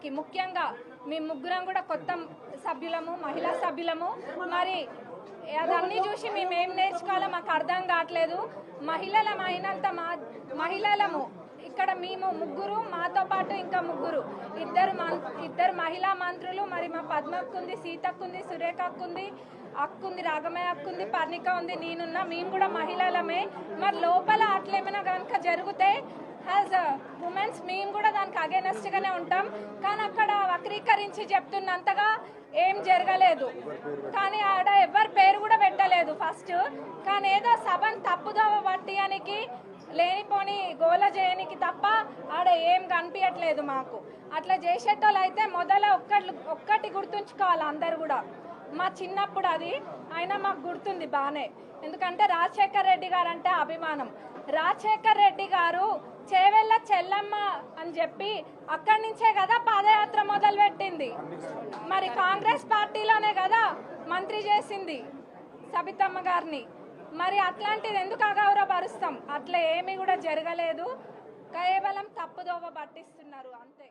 మహిళలకి ముఖ్యంగా మేము ముగ్గురం కూడా కొత్త సభ్యులము మహిళా సభ్యులము. మరి అదన్నీ చూసి మేము ఏం నేర్చుకోవాలో మాకు అర్థం కావట్లేదు. మహిళలం అయినంత మా మహిళలము. ఇక్కడ మేము ముగ్గురు మాతో పాటు ఇంకా ముగ్గురు. ఇద్దరు మం- ఇద్దరు మహిళా మంత్రులు మరి మా పద్మక్కుంది సీతక్కుంది సురేఖక్కుంది అక్కుంది రాగమయ్య అక్కుంది పర్ణిక ఉంది నేనున్నా. మేము కూడా మహిళలమే. మరి లోపల అట్లేమైనా కనుక జరిగితే యాజ్ ఉమెన్స్ మేము కూడా దానికి అగేనెస్ట్ ఉంటాం. కానీ అక్కడ వక్రీకరించి చెప్తున్నంతగా ఏం జరగలేదు. కానీ ఆడ ఎవరి పేరు కూడా పెట్టలేదు ఫస్ట్. కానీ ఏదో సభను తప్పుదోవ పట్టియానికి లేనిపోని గోల చేయనికి తప్ప ఆడ ఏం కనిపించట్లేదు మాకు. అట్లా చేసేటోళ్ళు అయితే మొదల ఒక్కటి ఒక్కటి గుర్తుంచుకోవాలి అందరు కూడా. మా చిన్నప్పుడు అది అయినా మాకు గుర్తుంది బాగానే ఎందుకంటే రాజశేఖర్ రెడ్డి గారు అంటే అభిమానం. రాజశేఖర్ రెడ్డి గారు చేవెళ్ళ అని చెప్పి అక్కడి నుంచే కదా పాదయాత్ర మొదలు పెట్టింది మరి కాంగ్రెస్ పార్టీలోనే కదా మంత్రి చేసింది సబితమ్మ గారిని. మరి అట్లాంటిది ఎందుకు అగౌరవపరుస్తాం? అట్లా ఏమీ కూడా జరగలేదు. కేవలం తప్పుదోవ పట్టిస్తున్నారు అంతే.